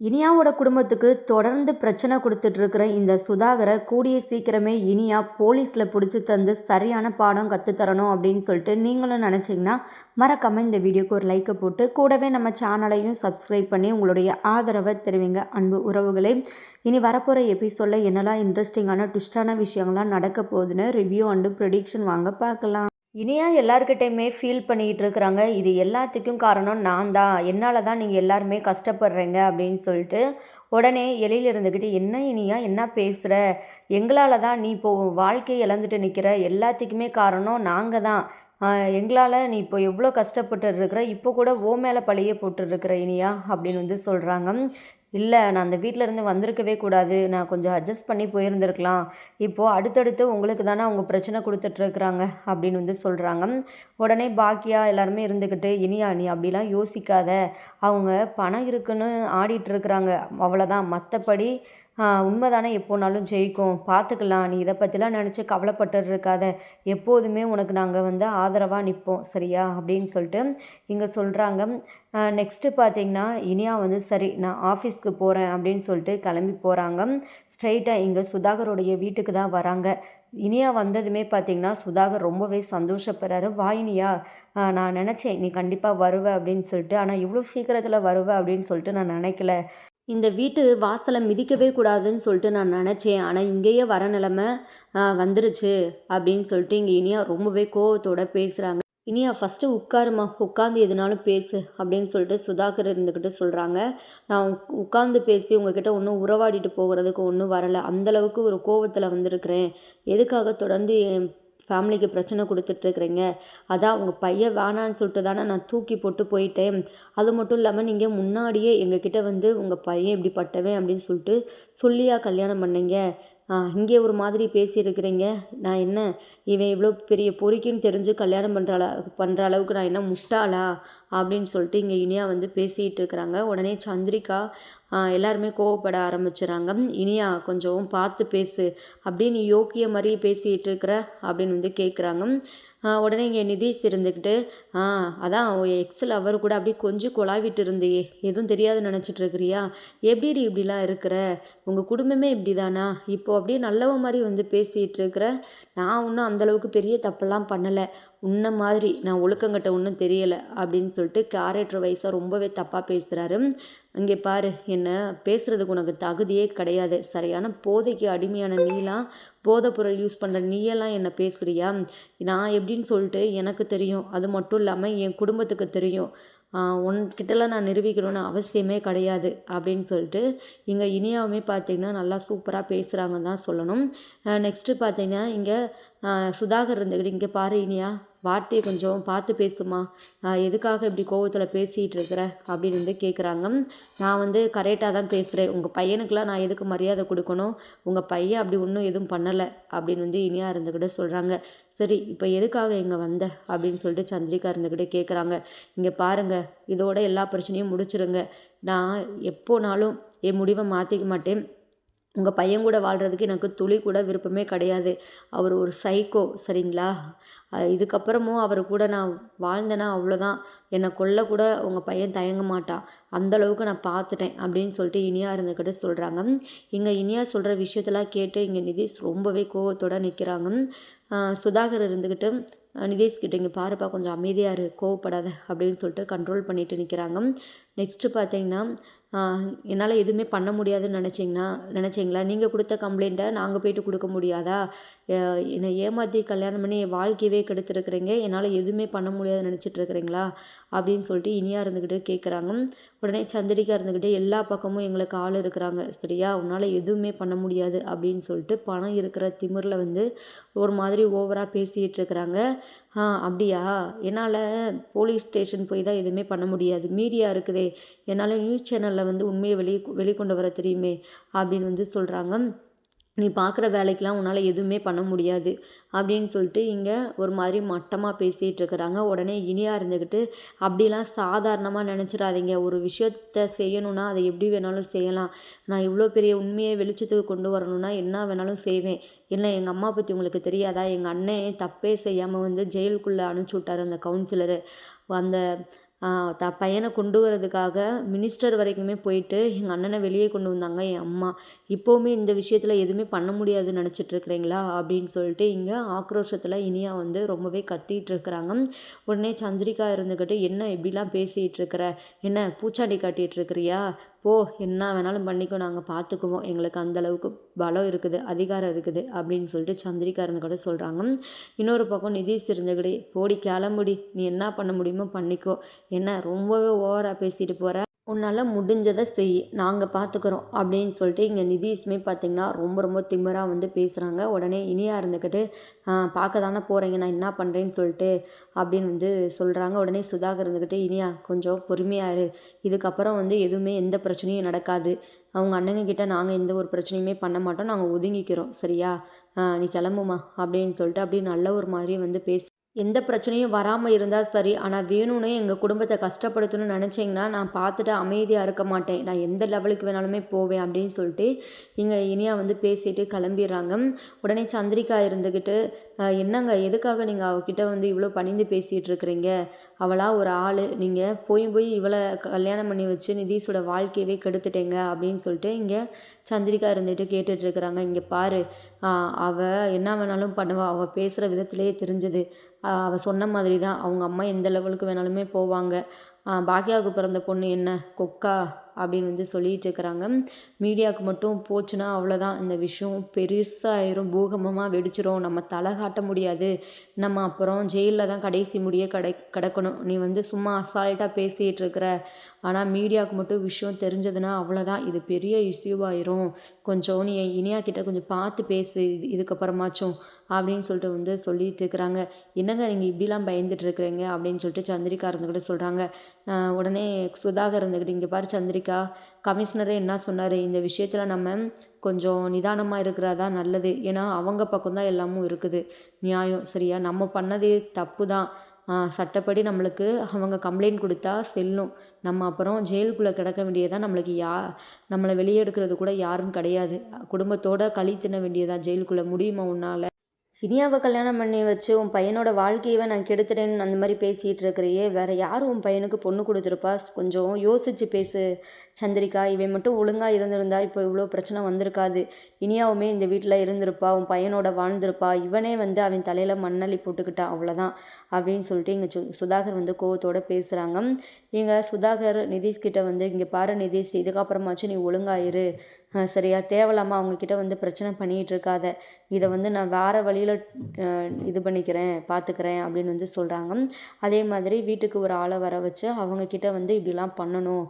இனியாவோட குடும்பத்துக்கு தொடர்ந்து பிரச்சனை கொடுத்துட்டு இருக்கிற இந்த சுதாகரை கூடிய சீக்கிரமே இனியா போலீஸில் பிடிச்சி தந்து சரியான பாடம் கற்றுத்தரணும் அப்படின்னு சொல்லிட்டு நீங்களும் நினச்சிங்கன்னா மறக்காமல் இந்த வீடியோக்கு ஒரு லைக்கை போட்டு கூடவே நம்ம சேனலையும் சப்ஸ்கிரைப் பண்ணி உங்களுடைய ஆதரவை தெரிவிங்க. அன்பு உறவுகளே இனி வரப்போகிற எபிசோடில் என்னெல்லாம் இன்ட்ரெஸ்டிங்கான ட்விஸ்டான விஷயங்கள்லாம் நடக்க போகுதுன்னு ரிவ்யூ அண்டு ப்ரொடிக்ஷன் வாங்க பார்க்கலாம். இனியா எல்லாருக்கிட்டையுமே ஃபீல் பண்ணிக்கிட்டு இருக்கிறாங்க இது எல்லாத்துக்கும் காரணம் நான் தான். என்னால் தான் நீங்கள் எல்லாருமே கஷ்டப்படுறீங்க அப்படின்னு சொல்லிட்டு உடனே எளியில் இருந்துக்கிட்டு என்ன இனியா? என்ன பேசுகிற எங்களால் தான் நீ இப்போது வாழ்க்கையை இழந்துட்டு நிற்கிற எல்லாத்துக்குமே காரணம் நாங்கள் தான். எங்களால் நீ இப்போ எவ்வளோ கஷ்டப்பட்டு இருக்கிற? இப்போ கூட ஓ மேலே பழைய போட்டுருக்கிற இனியா? அப்படின்னு வந்து சொல்கிறாங்க இல்லை நான் அந்த வீட்டிலேருந்து வந்திருக்கவே கூடாது. நான் கொஞ்சம் அட்ஜஸ்ட் பண்ணி போயிருந்துருக்கலாம். இப்போது அடுத்தடுத்து உங்களுக்கு தானே அவங்க பிரச்சனை கொடுத்துட்ருக்குறாங்க அப்படின்னு வந்து சொல்கிறாங்க உடனே பாக்கியா எல்லாருமே இருந்துக்கிட்டு இனியா நீ அப்படிலாம் யோசிக்காத. அவங்க பணம் இருக்குன்னு ஆடிட்டுருக்குறாங்க அவ்வளோதான் மற்றபடி உண்மை தானே எப்போனாலும் ஜெயிக்கும். பார்த்துக்கலாம் நீ இதை பற்றிலாம் நினச்சி கவலைப்பட்டு இருக்காத எப்போதுமே உனக்கு நாங்கள் வந்து ஆதரவாக நிற்போம் சரியா? அப்படின்னு சொல்லிட்டு இங்கே சொல்கிறாங்க நெக்ஸ்ட்டு பார்த்தீங்கன்னா இனியா வந்து சரி நான் ஆஃபீஸ்க்கு போகிறேன் அப்படின்னு சொல்லிட்டு கிளம்பி போகிறாங்க ஸ்ட்ரைட்டாக இங்கே சுதாகருடைய வீட்டுக்கு தான் வராங்க. இனியா வந்ததுமே பார்த்தீங்கன்னா சுதாகர் ரொம்பவே சந்தோஷப்படுறாரு. வாயினியா நான் நினச்சேன் நீ கண்டிப்பாக வருவ அப்படின்னு சொல்லிட்டு. ஆனால் இவ்வளோ சீக்கிரத்தில் வருவ அப்படின்னு சொல்லிட்டு நான் நினைக்கல. இந்த வீட்டு வாசலை மிதிக்கவே கூடாதுன்னு சொல்லிட்டு நான் நினச்சேன். ஆனால் இங்கேயே வர நிலமை வந்துருச்சு அப்படின்னு சொல்லிட்டு இங்கே இனியா ரொம்பவே கோவத்தோடு பேசுகிறாங்க இனியா ஃபஸ்ட்டு உட்காருமா உட்காந்து எதுனாலும் பேசு அப்படின்னு சொல்லிட்டு சுதாகர் இருந்துக்கிட்டு சொல்கிறாங்க நான் உட்காந்து பேசி உங்ககிட்ட ஒன்றும் உறவாடிட்டு போகிறதுக்கு ஒன்றும் வரலை. அந்தளவுக்கு ஒரு கோவத்தில் வந்திருக்கிறேன். எதுக்காக தொடர்ந்து என் ஃபேமிலிக்கு பிரச்சனை கொடுத்துட்ருக்குறீங்க அதான் உங்கள் பையன் வேணான்னு சொல்லிட்டு தானே நான் தூக்கி போட்டு போயிட்டேன். அது மட்டும் இல்லாமல் நீங்கள் முன்னாடியே எங்ககிட்ட வந்து உங்கள் பையன் இப்படி பட்டவன் அப்படின்னு சொல்லிட்டு சொல்லியா கல்யாணம் பண்ணீங்க. இங்கே ஒரு மாதிரி பேசியிருக்கிறீங்க. நான் என்ன இவன் இவ்வளோ பெரிய பொறிக்குன்னு தெரிஞ்சு கல்யாணம் பண்ணுற அள பண்ணுற அளவுக்கு நான் என்ன முட்டாளா அப்படின்னு சொல்லிட்டு இங்கே இனியா வந்து பேசிகிட்டு இருக்கிறாங்க. உடனே சந்திரிகா எல்லாருமே கோவப்பட ஆரம்பிச்சுறாங்க. இனியா கொஞ்சம் பார்த்து பேசு அப்படின்னு யோக்கிய மாதிரி பேசிகிட்டு இருக்கிற அப்படின்னு வந்து கேட்குறாங்க உடனே இங்கே நிதிஷ் இருந்துக்கிட்டு ஆ அதான் எக்ஸில் அவர் கூட அப்படியே கொஞ்சம் குழாவிட்டு இருந்தியே எதுவும் தெரியாது நினச்சிட்டு இருக்கிறியா? எப்படிடி இப்படிலாம் இருக்கிற? உங்கள் குடும்பமே இப்படி தானா இப்போ அப்படியே நல்லவ மாதிரி வந்து பேசிகிட்டு இருக்கிற? நான் ஒன்றும் அந்தளவுக்கு பெரிய தப்பெல்லாம் பண்ணலை. உன்ன மாதிரி நான் ஒழுக்கங்கிட்ட ஒன்றும் தெரியலை அப்படின்னு சொல்லிட்டு கேரக்டர் வைஸாக ரொம்பவே தப்பாக பேசுகிறாரு இங்கே பாரு என்ன பேசுகிறதுக்கு உனக்கு தகுதியே கிடையாது. சரியான போதைக்கு அடிமையான நீலாம் போதைப் பொருள் யூஸ் பண்ணுற நீயெல்லாம் என்ன பேசுகிறியா நான் எப்படின்னு சொல்லிட்டு எனக்கு தெரியும். அது மட்டும் இல்லாமல் என் குடும்பத்துக்கு தெரியும். உன்கிட்டலாம் நான் நிரூபிக்கணும்னு அவசியமே கிடையாது அப்படின்னு சொல்லிட்டு இங்கே இனியாவுமே பார்த்திங்கன்னா நல்லா சூப்பராக பேசுகிறாங்கன்னு தான் சொல்லணும். நெக்ஸ்ட்டு பார்த்தீங்கன்னா இங்கே சுதாகர் இருந்துக்கிட்டு இங்கே பாரு இனியா. வார்த்தையை கொஞ்சம் பார்த்து பேசுமா? நான் எதுக்காக இப்படி கோவத்தில் பேசிகிட்டு இருக்கிற அப்படின்னு வந்து கேட்குறாங்க நான் வந்து கரெக்டாக தான் பேசுகிறேன் உங்கள் பையனுக்கெலாம் நான் எதுக்கு மரியாதை கொடுக்கணும்? உங்கள் பையன் அப்படி ஒன்றும் எதுவும் பண்ணலை. அப்படின்னு வந்து இனியாக இருந்துக்கிட்டு சொல்கிறாங்க சரி இப்போ எதுக்காக இங்கே வந்த? அப்படின்னு சொல்லிட்டு சந்திரிகா இருந்துக்கிட்டே கேட்குறாங்க இங்கே பாருங்கள் இதோட எல்லா பிரச்சனையும் முடிச்சிருங்க. நான் எப்போனாலும் என் முடிவை மாற்றிக்க மாட்டேன். உங்கள் பையன் கூட வாழ்கிறதுக்கு எனக்கு துளி கூட விருப்பமே கிடையாது. அவர் ஒரு சைக்கோ சரிங்களா? இதுக்கப்புறமும் அவர் கூட நான் வாழ்ந்தேன்னா அவ்வளோதான். என்னை கொல்ல கூட உங்கள் பையன் தயங்க மாட்டான் அந்தளவுக்கு நான் பார்த்துட்டேன் அப்படின்னு சொல்லிட்டு இனியா இருந்துக்கிட்டு சொல்கிறாங்க இங்கே இனியா சொல்கிற விஷயத்தெல்லாம் கேட்டு இங்கே நிதிஷ் ரொம்பவே கோவத்தோடு நிற்கிறாங்க சுதாகர் இருந்துக்கிட்டு நிதேஷ் கிட்ட இங்கே பாருப்பா கொஞ்சம் அமைதியாக இரு கோவப்படாத அப்படின்னு சொல்லிட்டு கண்ட்ரோல் பண்ணிட்டு நிற்கிறாங்க நெக்ஸ்ட்டு பார்த்தீங்கன்னா என்னால் எதுவுமே பண்ண முடியாதுன்னு நினச்சிங்கன்னா நினச்சிங்களா? நீங்கள் கொடுத்த கம்ப்ளைண்ட்டை நாங்கள் போய்ட்டு கொடுக்க முடியாதா? என்னை ஏமாற்றி கல்யாணம் பண்ணி என் வாழ்க்கையவே கெடுத்துருக்குறீங்க. என்னால் எதுவுமே பண்ண முடியாதுன்னு நினச்சிட்டு இருக்கிறீங்களா? அப்படின்னு சொல்லிட்டு இனியாக இருந்துக்கிட்டு கேட்குறாங்க உடனே சந்திரிக்கா இருந்துக்கிட்டு எல்லா பக்கமும் எங்களுக்கு ஆள் இருக்கிறாங்க. சரியா? உன்னால் எதுவுமே பண்ண முடியாது அப்படின்னு சொல்லிட்டு பணம் இருக்கிற திமிரில் வந்து ஒரு மாதிரி ஓவராக பேசிகிட்டு இருக்கிறாங்க. ஆ அப்படியா? என்னால் போலீஸ் ஸ்டேஷன் போய் தான் எதுவுமே பண்ண முடியாது. மீடியா இருக்குதே. என்னால் நியூஸ் சேனலில் வந்து உண்மையை வெளி வெளிக்கொண்டு வர தெரியுமே அப்படின்னு வந்து சொல்கிறாங்க நீ பார்க்குற வேலைக்கெலாம் உன்னால் எதுவுமே பண்ண முடியாது அப்படின்னு சொல்லிட்டு இங்கே ஒரு மாதிரி மட்டமாக பேசிகிட்டு இருக்கிறாங்க. உடனே இனியாக இருந்துக்கிட்டு அப்படிலாம் சாதாரணமாக நினச்சிடாதீங்க. ஒரு விஷயத்த செய்யணுன்னா அதை எப்படி வேணாலும் செய்யலாம். நான் இவ்வளோ பெரிய உண்மையை வெளிச்சத்துக்கு கொண்டு வரணும்னா என்ன வேணாலும் செய்வேன். என்ன எங்கள் அம்மா பற்றி உங்களுக்கு தெரியாதா? எங்கள் அண்ணன் தப்பே செய்யாமல் வந்து ஜெயிலுக்குள்ளே அனுப்பிச்சி விட்டார் அந்த கவுன்சிலரு அந்த த பையனை கொண்டு வரதுக்காக மினிஸ்டர் வரைக்குமே போயிட்டு எங்கள் அண்ணனை வெளியே கொண்டு வந்தாங்க என் அம்மா. இப்போவுமே இந்த விஷயத்தில் எதுவுமே பண்ண முடியாதுன்னு நினச்சிட்ருக்குறீங்களா அப்படின்னு சொல்லிட்டு இங்கே ஆக்ரோஷத்தில் இனியா வந்து ரொம்பவே கத்திகிட்டு இருக்கிறாங்க. உடனே சந்திரிகா இருந்துக்கிட்டு என்ன இப்படிலாம் பேசிகிட்டு இருக்கிற? என்ன பூச்சாண்டி காட்டிகிட்டு இருக்கிறியா? போ என்ன வேணாலும் பண்ணிக்கோ நாங்கள் பார்த்துக்குவோம் எங்களுக்கு அந்தளவுக்கு பலம் இருக்குது அதிகாரம் இருக்குது அப்படின்னு சொல்லிட்டு சந்திரிகா இருந்து கூட சொல்கிறாங்க இன்னொரு பக்கம் நிதிஷ் இருந்துக்கிட்டே போடி கிளம்புடி. நீ என்ன பண்ண முடியுமோ பண்ணிக்கோ. என்ன ரொம்பவே ஓவராக பேசிட்டு போகிற உன்னால் முடிஞ்சதை செய் நாங்கள் பார்த்துக்குறோம் அப்படின்னு சொல்லிட்டு இங்கே நிதிஷுமே பார்த்திங்கன்னா ரொம்ப ரொம்ப திமிராக வந்து பேசுகிறாங்க உடனே இனியாக இருந்துக்கிட்டு பார்க்க தானே போகிறீங்க நான் என்ன பண்ணுறேன்னு சொல்லிட்டு அப்படின்னு வந்து சொல்கிறாங்க உடனே சுதாகர் இருந்துக்கிட்டு இனியா கொஞ்சம் பொறுமையாக இரு. இதுக்கப்புறம் வந்து எதுவுமே எந்த பிரச்சனையும் நடக்காது. அவங்க அண்ணங்கக்கிட்ட நாங்கள் எந்த ஒரு பிரச்சனையுமே பண்ண மாட்டோம். நாங்கள் ஒதுங்கிக்கிறோம். சரியா? நீ கிளம்புமா? அப்படின்னு சொல்லிட்டு அப்படியே நல்ல ஒரு மாதிரி வந்து பேசி எந்த பிரச்சனையும் வராமல் இருந்தால் சரி. ஆனால் வேணும்னே எங்கள் குடும்பத்தை கஷ்டப்படுத்தணும்னு நினச்சிங்கன்னா நான் பார்த்துட்டு அமைதியாக இருக்க மாட்டேன். நான் எந்த லெவலுக்கு வேணாலுமே போவேன் அப்படின்னு சொல்லிட்டு இங்கே இனியா வந்து பேசிட்டு கிளம்பிடுறாங்க. உடனே சந்திரிகா இருந்துக்கிட்டு என்னங்க எதுக்காக நீங்கள் அவகிட்ட வந்து இவ்வளோ பணிந்து பேசிகிட்டு இருக்கிறீங்க? அவளாக ஒரு ஆள். நீங்கள் போய் போய் இவளை கல்யாணம் பண்ணி வச்சு நிதிஷோட வாழ்க்கையவே கெடுத்துட்டேங்க. அப்படின்னு சொல்லிட்டு இங்கே சந்திரிகா இருந்துட்டு கேட்டுட்ருக்குறாங்க. இங்கே பாரு அவள் என்ன வேணாலும் பண்ணுவாள் அவள் பேசுகிற விதத்துலேயே தெரிஞ்சது. அவள் சொன்ன மாதிரி தான். அவங்க அம்மா எந்த லெவலுக்கு வேணாலுமே போவாங்க. பாக்யாவுக்கு பிறந்த பொண்ணு என்ன? கொக்கா. அப்படின்னு வந்து சொல்லிகிட்டு இருக்கிறாங்க மீடியாவுக்கு மட்டும் போச்சுன்னா அவ்வளோதான் இந்த விஷயம் பெருசாயிரும். பூகம்பமாக வெடிச்சிரும். நம்ம தலை காட்ட முடியாது. நம்ம அப்புறம் ஜெயிலில் தான் கடைசி முடிய கடை கிடக்கணும். நீ வந்து சும்மா அசால்ட்டாக பேசிகிட்டு இருக்கிற ஆனால் மீடியாவுக்கு மட்டும் விஷயம் தெரிஞ்சதுன்னா அவ்வளோதான் இது பெரிய இஷ்யூவாயிரும் கொஞ்சம் நீ இனியா கிட்ட கொஞ்சம் பார்த்து பேசு. இது இதுக்கப்புறமாச்சும் அப்படின்னு சொல்லிட்டு வந்து சொல்லிட்டு இருக்கிறாங்க என்னங்க நீங்கள் இப்படிலாம் பயந்துட்டு இருக்கிறீங்க அப்படின்னு சொல்லிட்டு சந்திரிகா இருந்துக்கிட்டு சொல்கிறாங்க உடனே சுதாகர் இருந்துக்கிட்டு இங்கே பாரு சந்திரிகா. கமிஷனரே என்ன சொன்னார்? இந்த விஷயத்தில் நம்ம கொஞ்சம் நிதானமாக இருக்கிறதா நல்லது. ஏன்னா அவங்க பக்கம் தான் எல்லாமும் இருக்குது. நியாயம் சரியா? நம்ம பண்ணது தப்பு தான் சட்டப்படி நம்மளுக்கு அவங்க கம்ப்ளைண்ட் கொடுத்தா செல்லும். நம்ம அப்புறம் ஜெயிலுக்குள்ளே கிடக்க வேண்டியதான் நம்மளுக்கு யா நம்மளை வெளியே எடுக்கிறது கூட யாரும் கிடையாது. குடும்பத்தோடு களி தின்ன வேண்டியதான் ஜெயிலுக்குள்ளே. முடியுமா உன்னால்? இனியாவை கல்யாணம் பண்ணி வச்சு உன் பையனோட வாழ்க்கையவே நான் கெடுத்துட்டேன்னு அந்த மாதிரி பேசிகிட்டு இருக்கிறையே வேறு யார் உன் பையனுக்கு பொண்ணு கொடுத்துருப்பா? கொஞ்சம் யோசித்து பேசு. சந்திரிகா இவன் மட்டும் ஒழுங்காக இருந்திருந்தா இப்போ இவ்வளோ பிரச்சனை வந்திருக்காது. இனியாவுமே இந்த வீட்டில் இருந்திருப்பா உன் பையனோட வாழ்ந்திருப்பா. இவனே வந்து அவன் தலையில் மண்ணள்ளி போட்டுக்கிட்டா அவ்வளோதான் அப்படின்னு சொல்லிட்டு இங்கே சு சுதாகர் வந்து கோவத்தோடு பேசுகிறாங்க இங்கே சுதாகர் நிதிஷ்கிட்ட வந்து இங்கே பாரு நிதிஷ் இதுக்கப்புறமாச்சும் நீ ஒழுங்காயிரு சரியா? தேவையில்லாமல் அவங்கக்கிட்ட வந்து பிரச்சனை பண்ணிகிட்டு இருக்காத இதை வந்து நான் வேறு வழியில் இது பண்ணிக்கிறேன் பார்த்துக்கிறேன் அப்படின்னு வந்து சொல்கிறாங்க அதே மாதிரி வீட்டுக்கு ஒரு ஆளை வர வச்சு அவங்கக்கிட்ட வந்து இப்படிலாம் பண்ணணும்.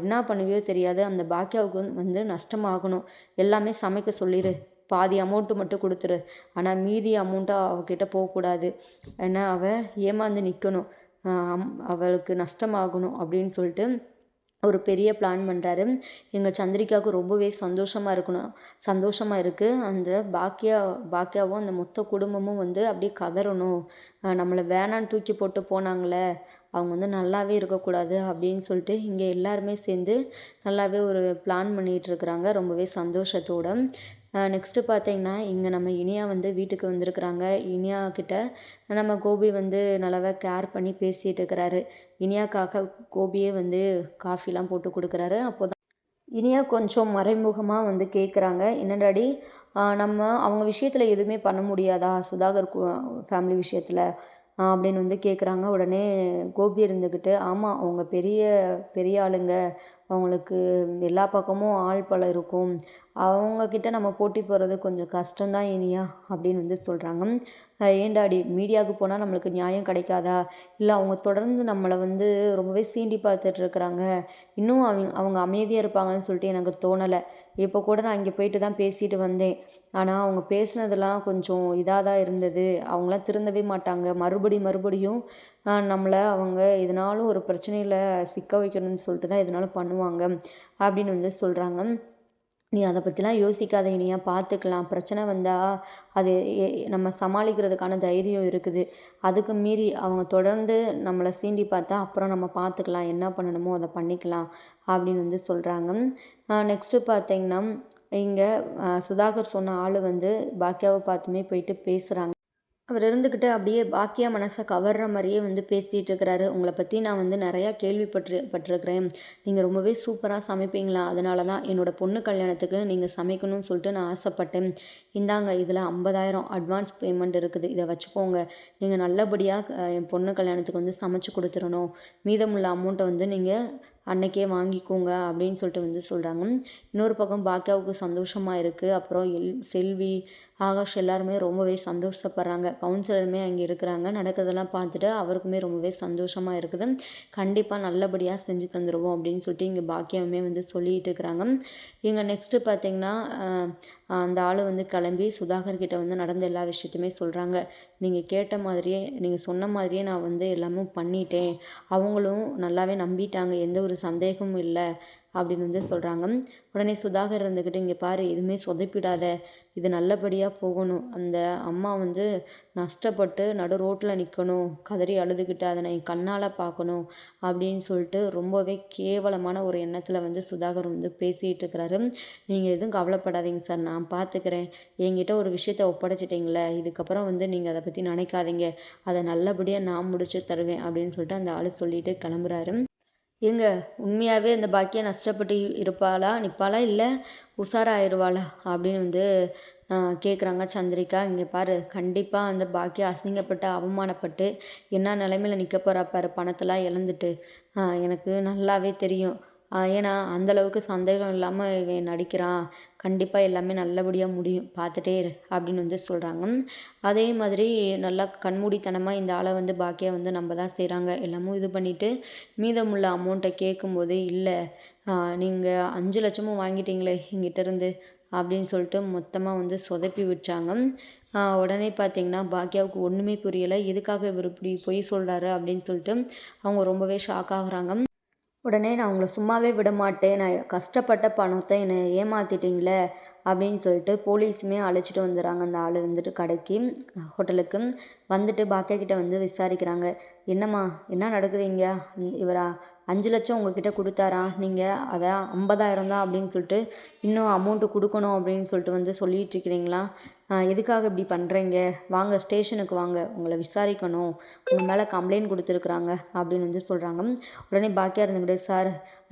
என்ன பண்ணுவியோ தெரியாது. அந்த பாக்கியாவுக்கு வந்து நஷ்டமாகணும். எல்லாமே சமைக்க சொல்லிடு பாதி அமௌண்ட்டு மட்டும் கொடுத்துரு. ஆனால் மீதி அமௌண்ட்டை அவகிட்ட போகக்கூடாது. ஏன்னா அவள் ஏமாந்து நிற்கணும் அவளுக்கு நஷ்டமாகணும் அப்படின்னு சொல்லிட்டு ஒரு பெரிய பிளான் பண்ணுறாரு எங்கள் சந்திரிகாவுக்கு ரொம்பவே சந்தோஷமாக இருக்கணும். சந்தோஷமாக இருக்குது அந்த பாக்கியா பாக்கியாவும் அந்த மொத்த குடும்பமும் வந்து அப்படியே கதறணும். நம்மளை வேணான்னு தூக்கி போட்டு போனாங்களே அவங்க வந்து நல்லாவே இருக்கக்கூடாது அப்படின்னு சொல்லிட்டு இங்கே எல்லாருமே சேர்ந்து நல்லாவே ஒரு பிளான் பண்ணிகிட்ருக்குறாங்க ரொம்பவே சந்தோஷத்தோடு. நெக்ஸ்ட்டு பார்த்தீங்கன்னா இங்கே நம்ம இனியா வந்து வீட்டுக்கு வந்திருக்குறாங்க. இனியா கிட்ட நம்ம கோபி வந்து நல்லாவே கேர் பண்ணி பேசிகிட்டு இருக்கிறாரு. இனியாக்காக கோபியே வந்து காஃபிலாம் போட்டு கொடுக்குறாரு. அப்போ இனியா கொஞ்சம் மறைமுகமாக வந்து கேட்குறாங்க என்னடாடி? நம்ம அவங்க விஷயத்தில் எதுவுமே பண்ண முடியாதா? சுதாகர் ஃபேமிலி விஷயத்தில் அப்படின்னு வந்து கேட்குறாங்க உடனே கோபி இருந்துக்கிட்டு ஆமாம் அவங்க பெரிய பெரிய ஆளுங்க. அவங்களுக்கு எல்லா பக்கமும் ஆள் பலம் இருக்கும். அவங்கக்கிட்ட நம்ம போட்டி போடுறது கொஞ்சம் கஷ்டம்தான் இனியா அப்படின்னு வந்து சொல்கிறாங்க ஏண்டாடி மீடியாவுக்கு போனால் நம்மளுக்கு நியாயம் கிடைக்காதா? இல்லை அவங்க தொடர்ந்து நம்மளை வந்து ரொம்பவே சீண்டி பார்த்துட்ருக்குறாங்க இன்னும் அவங்க அவங்க அமைதியாக இருப்பாங்கன்னு சொல்லிட்டு எனக்கு தோணலை. இப்போ கூட நான் இங்கே போயிட்டு தான் பேசிட்டு வந்தேன். ஆனால் அவங்க பேசுனதெல்லாம் கொஞ்சம் இதாக தான் இருந்தது. அவங்களாம் திருந்தவே மாட்டாங்க. மறுபடி மறுபடியும் நம்மளை அவங்க எதனாலும் ஒரு பிரச்சனையில் சிக்க வைக்கணும்னு சொல்லிட்டு தான் எதனாலும் பண்ணுவாங்க அப்படின்னு வந்து சொல்கிறாங்க நீ அதை பற்றிலாம் யோசிக்காத இனியா பார்த்துக்கலாம் பிரச்சனை வந்தால் அது நம்ம சமாளிக்கிறதுக்கான தைரியம் இருக்குது. அதுக்கு மீறி அவங்க தொடர்ந்து நம்மளை சீண்டி பார்த்தா அப்புறம் நம்ம பார்த்துக்கலாம் என்ன பண்ணணுமோ அதை பண்ணிக்கலாம் அப்படின்னு வந்து சொல்கிறாங்க நெக்ஸ்ட்டு பார்த்தீங்கன்னா இங்கே சுதாகர் சொன்ன ஆள் வந்து பாக்கியாவை பார்த்துமே போயிட்டு பேசுகிறாங்க அவர் இருந்துக்கிட்டு அப்படியே பாக்கியா மனசை கவர்ற மாதிரியே வந்து பேசிகிட்டு இருக்கிறாரு. உங்களை பற்றி நான் வந்து நிறையா கேள்விப்பட்டு பட்டிருக்கிறேன். நீங்கள் ரொம்பவே சூப்பராக சமைப்பீங்களா? அதனால தான் என்னோடய பொண்ணு கல்யாணத்துக்கு நீங்கள் சமைக்கணும்னு சொல்லிட்டு நான் ஆசைப்பட்டேன். இந்தாங்க இதில் ஐம்பதாயிரம் அட்வான்ஸ் பேமெண்ட் இருக்குது. இதை வச்சுக்கோங்க. நீங்கள் நல்லபடியாக என் பொண்ணு கல்யாணத்துக்கு வந்து சமைச்சு கொடுத்துடணும். மீதமுள்ள அமௌண்ட்டை வந்து நீங்கள் அன்னைக்கே வாங்கிக்கோங்க அப்படின்னு சொல்லிட்டு வந்து சொல்கிறாங்க இன்னொரு பக்கம் பாக்கியாவுக்கு சந்தோஷமாக இருக்குது அப்புறம் எல் செல்வி ஆகாஷ் எல்லாருமே ரொம்பவே சந்தோஷப்படுறாங்க. கவுன்சிலருமே அங்கே இருக்கிறாங்க. நடக்கிறதெல்லாம் பார்த்துட்டு அவருக்குமே ரொம்பவே சந்தோஷமாக இருக்குது. கண்டிப்பாக நல்லபடியாக செஞ்சு தந்துடுவோம் அப்படின்னு சொல்லிட்டு இங்கே பாக்கியமே வந்து சொல்லிட்டு இருக்கிறாங்க. இங்கே நெக்ஸ்ட்டு பார்த்திங்கன்னா அந்த ஆள் வந்து கிளம்பி சுதாகர் கிட்ட வந்து நடந்த எல்லா விஷயத்தையுமே சொல்கிறாங்க நீங்கள் கேட்ட மாதிரியே நீங்கள் சொன்ன மாதிரியே நான் வந்து எல்லாமே பண்ணிட்டேன். அவங்களும் நல்லாவே நம்பிட்டாங்க. எந்த ஒரு சந்தேகமும் இல்லை அப்படின்னு வந்து சொல்கிறாங்க உடனே சுதாகர் இருந்துக்கிட்டு இங்கே பாரு எதுவுமே சொதப்பிடாத. இது நல்லபடியாக போகணும். அந்த அம்மா வந்து நஷ்டப்பட்டு நடு ரோட்டில் நிற்கணும் கதறி அழுதுகிட்டு அதை நான் என் கண்ணால் பார்க்கணும். அப்படின்னு சொல்லிட்டு ரொம்பவே கேவலமான ஒரு எண்ணத்தில் வந்து சுதாகர் வந்து பேசிகிட்டு இருக்கிறாரு. நீங்கள் எதுவும் கவலைப்படாதீங்க சார். நான் பார்த்துக்கிறேன் என்கிட்ட ஒரு விஷயத்த ஒப்படைச்சிட்டிங்களே இதுக்கப்புறம் வந்து நீங்கள் அதை பற்றி நினைக்காதீங்க. அதை நல்லபடியாக நான் முடிச்சு தருவேன். அப்படின்னு சொல்லிட்டு அந்த ஆள் சொல்லிட்டு கிளம்புறாரு. ஏங்க உண்மையாகவே அந்த பாக்கியா நஷ்டப்பட்டு இருப்பாளா நிற்பாளா இல்லை உஷாராயிருவாளா? அப்படின்னு வந்து கேட்குறாங்க சந்திரிகா. இங்கே பாரு கண்டிப்பாக அந்த பாக்கியா அசிங்கப்பட்டு அவமானப்பட்டு என்ன நிலைமையில் நிற்க போகிறா பாரு பணத்தெல்லாம் இழந்துட்டு. எனக்கு நல்லாவே தெரியும். ஏன்னா அந்தளவுக்கு சந்தேகம் இல்லாமல் இவன் நடிக்கிறான். கண்டிப்பாக எல்லாமே நல்லபடியாக முடியும். பார்த்துட்டே இரு அப்படின்னு வந்து சொல்கிறாங்க அதே மாதிரி நல்லா கண்மூடித்தனமாக இந்த ஆளை வந்து பாக்கியா வந்து நம்ம தான் செய்கிறாங்க எல்லாமும் இது பண்ணிவிட்டு மீதமுள்ள அமௌண்ட்டை கேட்கும்போது இல்லை நீங்கள் அஞ்சு லட்சமும் வாங்கிட்டீங்களே எங்கிட்டேருந்து அப்படின்னு சொல்லிட்டு மொத்தமாக வந்து சொதப்பி விட்டாங்க. உடனே பார்த்தீங்கன்னா பாக்கியாவுக்கு ஒன்றுமே புரியலை. எதுக்காக இவர் இப்படி பொய் சொல்கிறாரு அப்படின்னு சொல்லிட்டு அவங்க ரொம்பவே ஷாக் ஆகுறாங்க. உடனே நான் உங்களை சும்மாவே விட மாட்டேன் நான் கஷ்டப்பட்ட பணத்தை என்னை ஏமாற்றிட்டீங்களே அப்படின்னு சொல்லிட்டு போலீஸுமே அழைச்சிட்டு வந்துடுறாங்க. அந்த ஆள் வந்துட்டு கடைக்கு ஹோட்டலுக்கு வந்துட்டு பாக்கியா கிட்ட வந்து விசாரிக்கிறாங்க. என்னம்மா என்ன நடக்குது இங்கே? இவரா அஞ்சு லட்சம் உங்ககிட்ட கொடுத்தாரா? நீங்கள் அதான் ஐம்பதாயிரம் தான் அப்படின்னு சொல்லிட்டு இன்னும் அமௌண்ட்டு கொடுக்கணும் அப்படின்னு சொல்லிட்டு வந்து சொல்லிகிட்டு இருக்கிறீங்களா எதுக்காக இப்படி பண்ணுறீங்க வாங்க ஸ்டேஷனுக்கு வாங்க. உங்களை விசாரிக்கணும். உங்கள் மேலே கம்ப்ளைண்ட் கொடுத்துருக்குறாங்க அப்படின்னு வந்து சொல்கிறாங்க உடனே பாக்கியா இருந்துக்கிட்டு சார்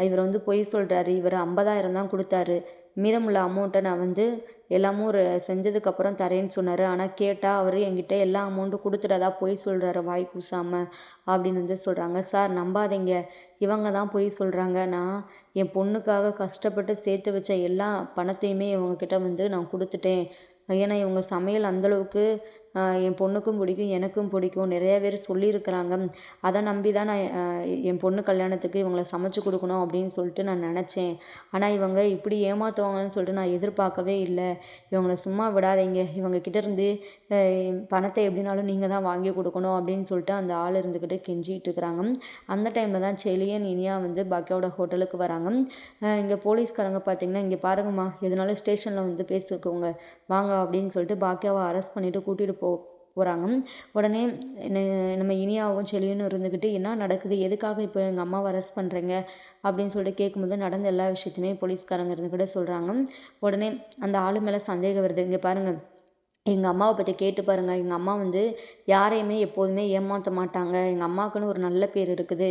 இவர் வந்து பொய் சொல்கிறாரு இவர் ஐம்பதாயிரம் தான் கொடுத்தாரு. மீதமுள்ள அமௌண்ட்டை நான் வந்து எல்லாமும் ஒரு செஞ்சதுக்கப்புறம் தரேன்னு சொன்னார். ஆனால் கேட்டால் அவர் என்கிட்ட எல்லா அமௌண்ட்டும் கொடுத்துட்டதா பொய் சொல்கிறாரு வாய் கூசாமல் அப்படின்னு வந்து சொல்கிறாங்க சார் நம்பாதீங்க. இவங்க தான் பொய் சொல்கிறாங்க நான் என் பொண்ணுக்காக கஷ்டப்பட்டு சேர்த்து வச்ச எல்லா பணத்தையுமே இவங்கக்கிட்ட வந்து நான் கொடுத்துட்டேன். ஏன்னா இவங்க சமையல் அந்தளவுக்கு என் பொண்ணுக்கும் பிடிக்கும் எனக்கும் பிடிக்கும். நிறையா பேர் சொல்லியிருக்கிறாங்க. அதை நம்பி தான் நான் என் பொண்ணு கல்யாணத்துக்கு இவங்களை சமைச்சு கொடுக்கணும் அப்படின்னு சொல்லிட்டு நான் நினச்சேன். ஆனால் இவங்க இப்படி ஏமாற்றுவாங்கன்னு சொல்லிட்டு நான் எதிர்பார்க்கவே இல்லை. இவங்களை சும்மா விடாதீங்க. இவங்க கிட்டேருந்து பணத்தை எப்படினாலும் நீங்கள் தான் வாங்கி கொடுக்கணும் அப்படின்னு சொல்லிட்டு அந்த ஆள் இருந்துக்கிட்டு கெஞ்சிகிட்டு இருக்கிறாங்க. அந்த டைமில் தான் செலியன் இனியா வந்து பாக்கியாவோட ஹோட்டலுக்கு வராங்க. இங்கே போலீஸ்காரங்க பார்த்தீங்கன்னா இங்கே பாருங்கம்மா. எதனாலும் ஸ்டேஷனில் வந்து பேசிக்கோங்க. வாங்க அப்படின்னு சொல்லிட்டு பாக்கியாவை அரெஸ்ட் பண்ணிவிட்டு கூட்டிகிட்டு போ போகிறாங்க உடனே நம்ம இனியாவும் செலியனும் இருந்துக்கிட்டு என்ன நடக்குது? எதுக்காக இப்போ எங்கள் அம்மாவை அரெஸ்ட் பண்ணுறீங்க அப்படின்னு சொல்லிட்டு கேட்கும்போது நடந்த எல்லா விஷயத்தையுமே போலீஸ்காரங்க இருந்துக்கிட்ட சொல்கிறாங்க உடனே அந்த ஆளு மேலே சந்தேகம் வருது. இங்கே பாருங்கள் எங்கள் அம்மாவை பற்றி கேட்டு பாருங்கள் எங்கள் அம்மா வந்து யாரையுமே எப்போதுமே ஏமாற்ற மாட்டாங்க. எங்கள் அம்மாவுக்குன்னு ஒரு நல்ல பேர் இருக்குது.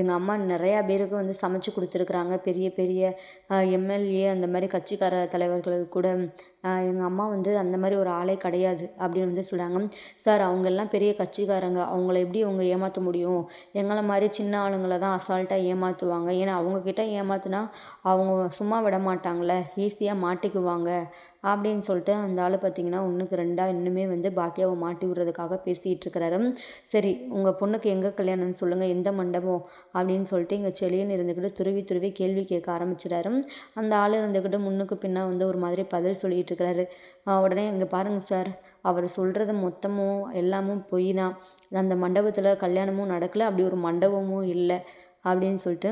எங்கள் அம்மா நிறையா பேருக்கு வந்து சமைச்சு கொடுத்துருக்குறாங்க. பெரிய பெரிய எம்எல்ஏ அந்த மாதிரி கட்சிக்கார தலைவர்களுக்கு கூட. எங்கள் அம்மா வந்து அந்த மாதிரி ஒரு ஆளே கிடையாது அப்படின்னு வந்து சொல்கிறாங்க சார் அவங்கெல்லாம் பெரிய கட்சிக்காரங்க. அவங்கள எப்படி அவங்க ஏமாற்ற முடியும்? எங்களை மாதிரி சின்ன ஆளுங்களை தான் அசால்ட்டாக ஏமாற்றுவாங்க ஏன்னா அவங்கக்கிட்ட ஏமாத்துனா அவங்க சும்மா விட மாட்டாங்களே. ஈஸியாக மாட்டிக்குவாங்க அப்படின்னு சொல்லிட்டு அந்த ஆள் பார்த்தீங்கன்னா ஒன்றுக்கு ரெண்டாக இன்னுமே வந்து பாக்கியாவை மாட்டி விடுறதுக்காக பேசிகிட்டு இருக்கிறாரு. சரி உங்கள் பொண்ணுக்கு எங்கே கல்யாணம்னு சொல்லுங்கள் எந்த மண்டபம்? அப்படின்னு சொல்லிட்டு இங்கே செளியன் இருந்துக்கிட்டு துருவி துருவி கேள்வி கேட்க ஆரம்பிச்சிடாரு அந்த ஆள் இருந்துக்கிட்டு முன்னுக்கு பின்னா வந்து ஒரு மாதிரி பதில் சொல்லிகிட்டு இருக்கிறாரு உடனே இங்கே பாருங்கள் சார் அவர் சொல்கிறது மொத்தமும் எல்லாமும் பொய் தான். அந்த மண்டபத்தில் கல்யாணமும் நடக்கலை. அப்படி ஒரு மண்டபமும் இல்லை. அப்படின்னு சொல்லிட்டு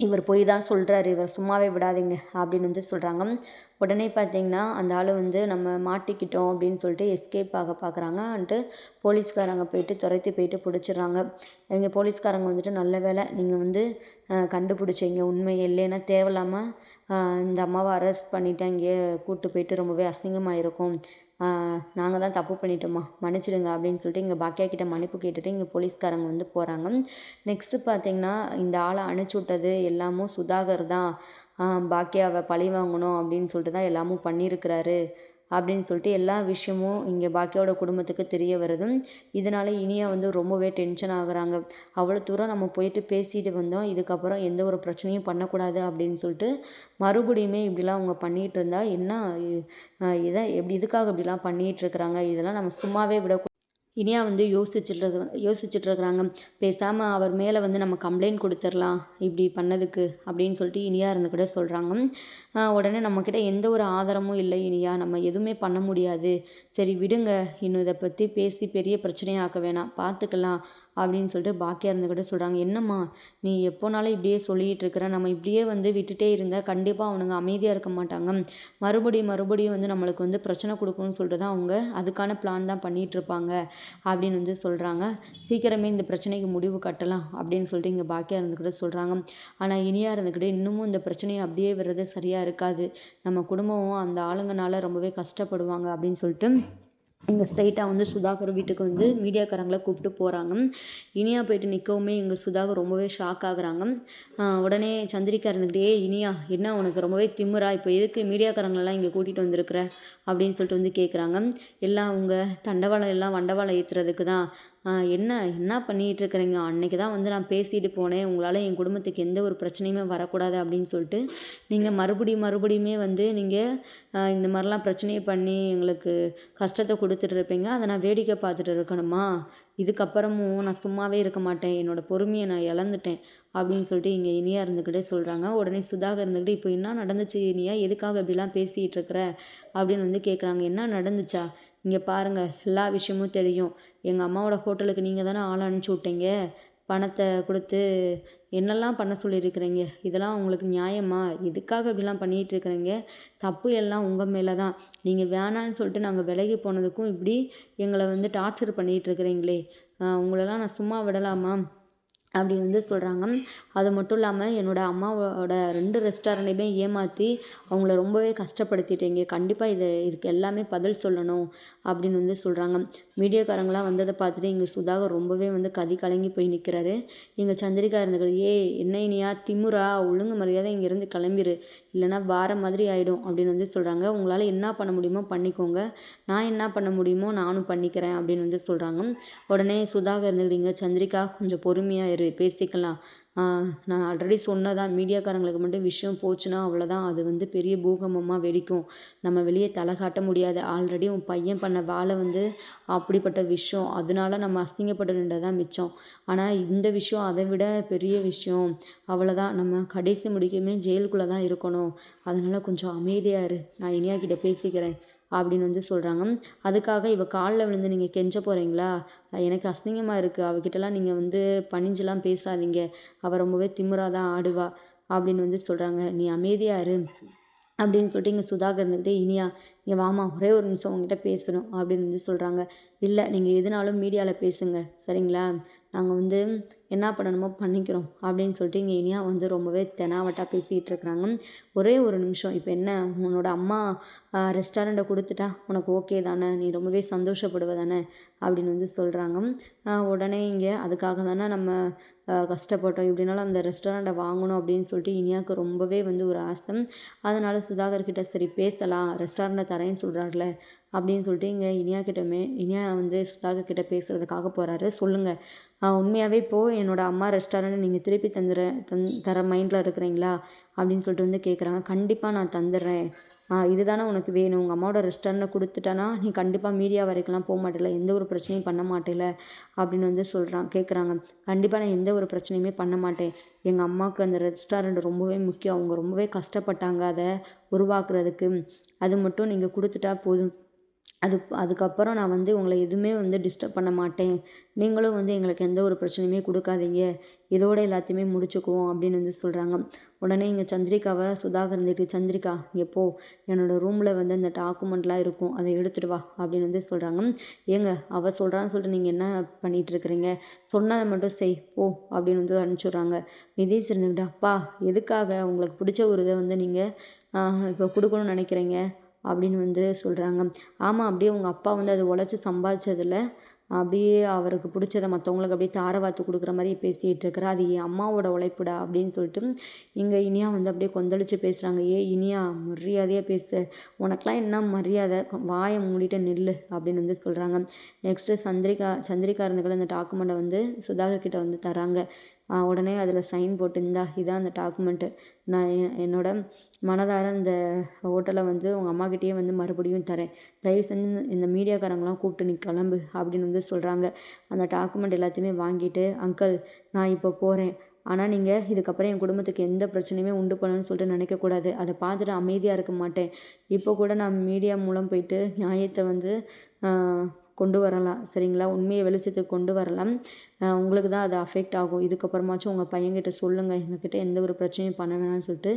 இவர் போய் தான் சொல்கிறாரு இவர் சும்மாவே விடாதீங்க அப்படின்னு வந்து சொல்கிறாங்க உடனே பார்த்தீங்கன்னா அந்த ஆள் வந்து நம்ம மாட்டிக்கிட்டோம் அப்படின்னு சொல்லிட்டு எஸ்கேப் ஆக பார்க்குறாங்க வந்துட்டு போலீஸ்காரங்க போயிட்டு துரத்தி போயிட்டு பிடிச்சிடுறாங்க. எங்கள் போலீஸ்காரங்க வந்துட்டு நல்ல வேலை நீங்கள் வந்து கண்டுபிடிச்சிங்க. உண்மை இல்லைன்னா தேவையில்லாமல் இந்த அம்மாவை அரெஸ்ட் பண்ணிவிட்டு அங்கேயே கூப்பிட்டு போயிட்டு ரொம்பவே அசிங்கமாக இருக்கும் நாங்கள் தான் தப்பு பண்ணிட்டோம்மா மன்னிச்சிடுங்க அப்படின்னு சொல்லிட்டு இங்கே பாக்கியா கிட்ட மன்னிப்பு கேட்டுட்டு இங்கே போலீஸ்காரங்க வந்து போகிறாங்க நெக்ஸ்ட்டு பார்த்தீங்கன்னா இந்த ஆளை அனுப்பிச்சி விட்டது எல்லாமும் சுதாகர் தான். பாக்கியாவை பழி வாங்கணும் அப்படின்னு சொல்லிட்டு தான் எல்லாமும் பண்ணியிருக்கிறாரு. அப்படின்னு சொல்லிட்டு எல்லா விஷயமும் இங்கே பாக்கியோட குடும்பத்துக்கு தெரிய வருது. இதனால் இனியா வந்து ரொம்பவே டென்ஷன் ஆகுறாங்க. அவ்வளோ தூரம் நம்ம போயிட்டு பேசிட்டு வந்தோம். இதுக்கப்புறம் எந்த ஒரு பிரச்சனையும் பண்ணக்கூடாது அப்படின்னு சொல்லிட்டு மறுபடியுமே இப்படிலாம் அவங்க பண்ணிகிட்டு இருந்தால் என்ன இதை எப்படி இதுக்காக இப்படிலாம் பண்ணிகிட்டு இருக்கிறாங்க? இதெல்லாம் நம்ம சும்மாவே விட இனியா வந்து யோசிச்சுட்டு இருக்கிற யோசிச்சுட்டு இருக்கிறாங்க பேசாமல் அவர் மேலே வந்து நம்ம கம்ப்ளைண்ட் கொடுத்துடலாம் இப்படி பண்ணதுக்கு அப்படின்னு சொல்லிட்டு இனியா இருந்து கூட சொல்கிறாங்க உடனே நம்மக்கிட்ட எந்த ஒரு ஆதாரமும் இல்லை இனியா. நம்ம எதுவுமே பண்ண முடியாது. சரி விடுங்க. இன்னும் இதை பற்றி பேசி பெரிய பிரச்சனையாக்க வேணாம். பார்த்துக்கலாம் அப்படின்னு சொல்லிட்டு பாக்கியா இருந்து சொல்கிறாங்க என்னம்மா நீ எப்போனாலும் இப்படியே சொல்லிகிட்டு இருக்கிற நம்ம இப்படியே வந்து விட்டுட்டே இருந்தால் கண்டிப்பாக அவனுங்க அமைதியாக இருக்க மாட்டாங்க. மறுபடியும் மறுபடியும் வந்து நம்மளுக்கு வந்து பிரச்சனை கொடுக்கணும்னு சொல்லிட்டு தான் அவங்க அதுக்கான பிளான் தான் பண்ணிகிட்ருப்பாங்க அப்படின்னு வந்து சொல்கிறாங்க சீக்கிரமே இந்த பிரச்சனைக்கு முடிவு கட்டலாம் அப்படின்னு சொல்லிட்டு இங்கே பாக்கியா இருந்துக்கிட்ட சொல்கிறாங்க ஆனால் இனியாக இருந்துக்கிட்டு இன்னமும் இந்த பிரச்சனையை அப்படியே விடுறது சரியாக இருக்காது. நம்ம குடும்பமும் அந்த ஆளுங்கனால ரொம்பவே கஷ்டப்படுவாங்க அப்படின்னு சொல்லிட்டு இங்கே ஸ்ட்ரைட்டாக வந்து சுதாகர் வீட்டுக்கு வந்து மீடியாக்காரங்களை கூப்பிட்டு போகிறாங்க இனியா போயிட்டு நிற்கவுமே இங்கே சுதாகர் ரொம்பவே ஷாக் ஆகுறாங்க. உடனே சந்திரிக்கா இருந்துக்கிட்டே இனியா என்ன உனக்கு ரொம்பவே திமுறா இப்போ எதுக்கு மீடியாக்காரங்களெல்லாம் இங்கே கூட்டிகிட்டு வந்திருக்கிற? அப்படின்னு சொல்லிட்டு வந்து கேட்குறாங்க எல்லாம் அவங்க தண்டவாளம் எல்லாம் வண்டவாளம் ஏற்றுறதுக்கு தான் என்ன என்ன பண்ணிகிட்டு இருக்கிறீங்க அன்னைக்கு தான் வந்து நான் பேசிட்டு போனேன். உங்களால் என் குடும்பத்துக்கு எந்த ஒரு பிரச்சனையுமே வரக்கூடாது அப்படின்னு சொல்லிட்டு நீங்கள் மறுபடியும் மறுபடியுமே வந்து நீங்கள் இந்த மாதிரிலாம் பிரச்சனையை பண்ணி எங்களுக்கு கஷ்டத்தை கொடுத்துட்டு இருப்பீங்க அதை நான் வேடிக்கை பார்த்துட்டு இருக்கணுமா? இதுக்கப்புறமும் நான் சும்மாவே இருக்க மாட்டேன். என்னோடய பொறுமையை நான் இழந்துட்டேன் அப்படின்னு சொல்லிட்டு இங்கே இனியா இருந்துக்கிட்டே சொல்கிறாங்க உடனே சுதாகர் இருந்துக்கிட்டு இப்போ என்ன நடந்துச்சு இனியா? எதுக்காக இப்படிலாம் பேசிகிட்டு இருக்கிற அப்படின்னு வந்து கேட்குறாங்க என்ன நடந்துச்சா? இங்கே பாருங்கள் எல்லா விஷயமும் தெரியும். எங்கள் அம்மாவோட ஹோட்டலுக்கு நீங்கள் தானே ஆள் அனுப்பிச்சி விட்டீங்க? பணத்தை கொடுத்து என்னெல்லாம் பண்ண சொல்லியிருக்கிறீங்க? இதெல்லாம் உங்களுக்கு நியாயமா? எதுக்காக இப்படிலாம் பண்ணிகிட்டு இருக்கிறீங்க? தப்பு எல்லாம் உங்கள் மேலே தான். நீங்கள் வேணான்னு சொல்லிட்டு நாங்கள் விலகி போனதுக்கும் இப்படி எங்களை வந்து டார்ச்சர் பண்ணிகிட்டு இருக்கிறீங்களே. உங்களெல்லாம் நான் சும்மா விடலாமா? அப்படி வந்து சொல்கிறாங்க அது மட்டும் இல்லாமல் என்னோடய அம்மாவோட ரெண்டு ரெஸ்டாரண்ட்டையுமே ஏமாற்றி அவங்கள ரொம்பவே கஷ்டப்படுத்திட்டீங்க. கண்டிப்பாக இதை இதுக்கு எல்லாமே பதில் சொல்லணும் அப்படின்னு வந்து சொல்கிறாங்க மீடியாக்காரங்களாம் வந்ததை பார்த்துட்டு இங்கே சுதாகர் ரொம்பவே வந்து கதி கலங்கி போய் நிற்கிறாரு எங்கள் சந்திரிகா இருந்துக்கிறது ஏ என்ன இனியா? திமுறா? ஒழுங்கு மரியாதை இங்கேருந்து கிளம்பிரு. இல்லைனா வார மாதிரி ஆகிடும் அப்படின்னு வந்து சொல்கிறாங்க உங்களால் என்ன பண்ண முடியுமோ பண்ணிக்கோங்க. நான் என்ன பண்ண முடியுமோ நானும் பண்ணிக்கிறேன். அப்படின்னு வந்து சொல்கிறாங்க உடனே சுதாகர் இருந்துக்கிட்டீங்க சந்திரிகா கொஞ்சம் பொறுமையாக இரு. பேசிக்கலாம். நான் ஆல்ரெடி சொன்னதான் மீடியாக்காரங்களுக்கு மட்டும் விஷயம் போச்சுன்னா அவ்வளோதான் அது வந்து பெரிய பூகம்பமாக வெடிக்கும். நம்ம வெளியே தலை காட்ட முடியாது. ஆல்ரெடி உன் பையன் பண்ண வேலை வந்து அப்படிப்பட்ட விஷயம். அதனால நம்ம அசிங்கப்பட்டு மிச்சம். ஆனால் இந்த விஷயம் அதை விட பெரிய விஷயம். அவ்வளோதான் நம்ம கடைசி முடிக்குமே ஜெயிலுக்குள்ளே தான் இருக்கணும். அதனால் கொஞ்சம் அமைதியாக இரு. நான் இனியா கிட்ட பேசிக்கிறேன். அப்படின்னு வந்து சொல்கிறாங்க அதுக்காக இவ காலில் விழுந்து நீங்கள் கெஞ்ச போகிறீங்களா எனக்கு அசிங்கமாக இருக்குது அவகிட்டலாம் நீங்கள் வந்து பணிஞ்செலாம் பேசாதீங்க. அவள் ரொம்பவே திமுறாக தான் ஆடுவா அப்படின்னு வந்து சொல்கிறாங்க நீ அமைதியாக இரு அப்படின்னு சொல்லிட்டு இங்கே சுதாகர் இருந்துக்கிட்டே இனியா இங்கே வாமா ஒரே ஒரு நிமிஷம் உங்ககிட்ட பேசணும் அப்படின்னு வந்து சொல்கிறாங்க இல்லை நீங்கள் எதுனாலும் மீடியாவில் பேசுங்க. சரிங்களா? நாங்கள் வந்து என்ன பண்ணணுமோ பண்ணிக்கிறோம் அப்படின்னு சொல்லிட்டு இங்கே இனியா வந்து ரொம்பவே தெனாவட்டாக பேசிக்கிட்டு இருக்கிறாங்க. ஒரே ஒரு நிமிஷம். இப்போ என்ன? உன்னோட அம்மா ரெஸ்டாரண்ட்டை கொடுத்துட்டா உனக்கு ஓகே தானே? நீ ரொம்பவே சந்தோஷப்படுவ தானே? அப்படின்னு வந்து சொல்கிறாங்க உடனே இங்கே அதுக்காக தானே நம்ம கஷ்டப்பட்டோம். எப்படினாலும் அந்த ரெஸ்டாரண்ட்டை வாங்கணும் அப்படின்னு சொல்லிட்டு இனியாவுக்கு ரொம்பவே வந்து ஒரு ஆசை. அதனால் சுதாகர்கிட்ட சரி பேசலாம். ரெஸ்டாரண்ட்டை தரேன்னு சொல்கிறார்ல அப்படின்னு சொல்லிட்டு இங்கே இனியா கிட்டமே இனியா வந்து சுதாகர் கிட்ட பேசுகிறதுக்காக போகிறாரு சொல்லுங்கள் உண்மையாகவே இப்போது என்னோடய அம்மா ரெஸ்டாரண்ட் நீங்கள் திருப்பி தந்துடுற தந் தர மைண்டில் இருக்கிறீங்களா? அப்படின்னு சொல்லிட்டு வந்து கேட்குறாங்க கண்டிப்பாக நான் தந்துடுறேன் இது தானே உனக்கு வேணும். உங்கள் அம்மாவோட ரெஸ்டாரண்ட்டை கொடுத்துட்டானா நீ கண்டிப்பாக மீடியா வரைக்கும்லாம் போக மாட்டேல எந்த ஒரு பிரச்சனையும் பண்ண மாட்டேல அப்படின்னு வந்து சொல்கிறான் கேட்குறாங்க கண்டிப்பாக நான் எந்த ஒரு பிரச்சனையுமே பண்ண மாட்டேன். எங்கள் அம்மாவுக்கு அந்த ரெஸ்டாரண்ட் ரொம்பவே முக்கியம். அவங்க ரொம்பவே கஷ்டப்பட்டாங்க அதை உருவாக்குறதுக்கு. அது மட்டும் நீங்கள் கொடுத்துட்டா போதும். அது அதுக்கப்புறம் நான் வந்து உங்களை எதுவுமே வந்து டிஸ்டர்ப் பண்ண மாட்டேன். நீங்களும் வந்து எங்களுக்கு எந்த ஒரு பிரச்சனையுமே கொடுக்காதீங்க. இதோட எல்லாத்தையுமே முடிச்சுக்குவோம் அப்படின்னு வந்து சொல்கிறாங்க உடனே இங்கே சந்திரிகாவை சுதாகர் இருந்துட்டு சந்திரிகா இங்கே போ. என்னோடய ரூமில் வந்து அந்த டாக்குமெண்ட்லாம் இருக்கும். அதை எடுத்துகிட்டு வா. அப்படின்னு வந்து சொல்கிறாங்க ஏங்க அவள் சொல்கிறான்னு சொல்லிட்டு நீங்கள் என்ன பண்ணிகிட்டு இருக்கிறீங்க? சொன்னதை மட்டும் செய் போ அப்படின்னு வந்து அனுப்பிச்சுட்றாங்க. நிதீஷ் இருந்துக்கிட்டு அப்பா எதுக்காக? உங்களுக்கு பிடிச்ச ஒரு இதை வந்து நீங்கள் இப்போ கொடுக்கணும்னு நினைக்கிறீங்க. அப்படின்னு வந்து சொல்கிறாங்க ஆமாம் அப்படியே உங்கள் அப்பா வந்து அதை உழைச்சி சம்பாதிச்சதில் அப்படியே அவருக்கு பிடிச்சத மற்றவங்களுக்கு அப்படியே தார வாத்து கொடுக்குற மாதிரி பேசிகிட்டு இருக்கிற அது என் அம்மாவோட உழைப்புடா அப்படின்னு சொல்லிட்டு இங்கே இனியா வந்து அப்படியே கொந்தளிச்சு பேசுகிறாங்க ஏ இனியா மரியாதையாக பேசு. உனக்கெலாம் என்ன மரியாதை? வாயை மூடிட்டு நெல் அப்படின்னு வந்து சொல்கிறாங்க நெக்ஸ்ட்டு சந்திரிகா சந்திரிகா இருந்துக்கிட்ட அந்த டாக்குமெண்ட்டை வந்து சுதாகர் கிட்ட வந்து தராங்க. உடனே அதில் சைன் போட்டு இந்தா இதான் அந்த டாக்குமெண்ட்டு நான் என்னோட மனதார இந்த ஹோட்டலை வந்து உங்கள் அம்மாக்கிட்டேயே வந்து மறுபடியும் தரேன். தயவு செஞ்சு இந்த மீடியாக்காரங்களாம் கூப்பிட்டு நீ கிளம்பு அப்படின்னு வந்து சொல்கிறாங்க அந்த டாக்குமெண்ட் எல்லாத்தையுமே வாங்கிட்டு அங்கிள் நான் இப்போ போகிறேன் ஆனால் நீங்கள் இதுக்கப்புறம் என் குடும்பத்துக்கு எந்த பிரச்சனையுமே உண்டு பண்ணணும்னு சொல்லிட்டு நினைக்கக்கூடாது அதை பார்த்துட்டு அமைதியாக இருக்க மாட்டேன். இப்போ கூட நான் மீடியா மூலம் போயிட்டு நியாயத்தை வந்து கொண்டு வரலாம். சரிங்களா? உண்மையை வெளிச்சத்துக்கு கொண்டு வரலாம். உங்களுக்கு தான் அது அஃபெக்ட் ஆகும். இதுக்கப்புறமாச்சும் உங்கள் பையன்கிட்ட சொல்லுங்கள் எங்ககிட்ட எந்த ஒரு பிரச்சனையும் பண்ண வேணாம்னு சொல்லிட்டு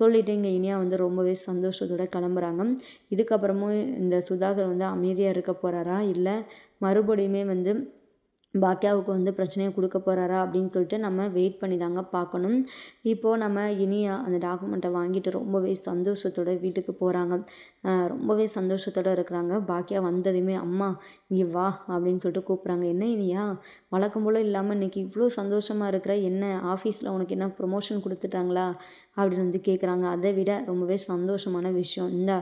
சொல்லிவிட்டு இங்கே இனியா வந்து ரொம்பவே சந்தோஷத்தோடு கிளம்புறாங்க. இதுக்கப்புறமும் இந்த சுதாகர் வந்து அமைதியாக இருக்க போகிறாரா இல்லை மறுபடியுமே வந்து பாக்கியாவுக்கு வந்து பிரச்சனையை கொடுக்க போகிறாரா அப்படின்னு சொல்லிட்டு நம்ம வெயிட் பண்ணி தாங்க பார்க்கணும். இப்போது நம்ம இனியா அந்த டாக்குமெண்ட்டை வாங்கிட்டு ரொம்பவே சந்தோஷத்தோட வீட்டுக்கு போகிறாங்க ரொம்பவே சந்தோஷத்தோடு இருக்கிறாங்க. பாக்கியா வந்ததுமே அம்மா இங்கே வா அப்படின்னு சொல்லிட்டு கூப்பிட்றாங்க. என்ன இனியா? வழக்கம் போல் இல்லாமல் இன்றைக்கி இவ்வளோ சந்தோஷமாக இருக்கிற? என்ன ஆஃபீஸில் உனக்கு என்ன ப்ரொமோஷன் கொடுத்துட்டாங்களா? அப்படின்னு வந்து கேட்குறாங்க அதை விட ரொம்பவே சந்தோஷமான விஷயம். இந்த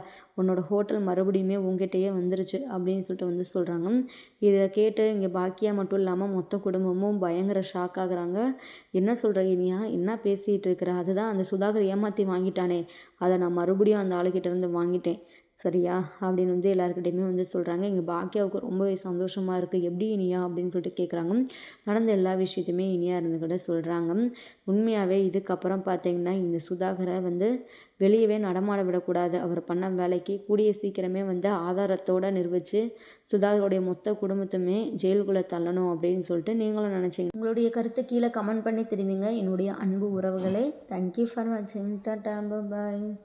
உன்னோட ஹோட்டல் மறுபடியுமே உங்ககிட்டயே வந்துருச்சு அப்படின்னு சொல்லிட்டு வந்து சொல்கிறாங்க இதை கேட்டு இங்கே பாக்கியா மட்டும் இல்லாமல் மொத்த குடும்பமும் பயங்கர ஷாக் ஆகுறாங்க. என்ன சொல்கிற இனியா? என்ன பேசிகிட்டு இருக்கிற? அதுதான் அந்த சுதாகர் ஏமாற்றி வாங்கிட்டானே. அதை நான் மறுபடியும் அந்த ஆளுக்கிட்ட இருந்து வாங்கிட்டேன். சரியா? அப்படின்னு வந்து எல்லாருக்கிட்டையுமே வந்து சொல்கிறாங்க எங்கள் பாக்கியாவுக்கு ரொம்பவே சந்தோஷமாக இருக்குது எப்படி இனியா? அப்படின்னு சொல்லிட்டு கேட்குறாங்க நடந்த எல்லா விஷயத்தையுமே இனியா இருந்துக்கிட்ட சொல்கிறாங்க உண்மையாகவே இதுக்கப்புறம் பார்த்தீங்கன்னா இந்த சுதாகரை வந்து வெளியவே நடமாட விடக்கூடாது. அவர் பண்ண வேலைக்கு கூடிய சீக்கிரமே வந்து ஆதாரத்தோடு நிரூபித்து சுதாகருடைய மொத்த குடும்பத்துமே ஜெயிலுக்குள்ளே தள்ளணும் அப்படின்னு சொல்லிட்டு நீங்களும் நினச்சிங்க. உங்களுடைய கருத்து கீழே கமெண்ட் பண்ணி தெரிவிங்க. என்னுடைய அன்பு உறவுகளே தேங்க்யூ ஃபார் வாட்சிங் டாட்டா பாய்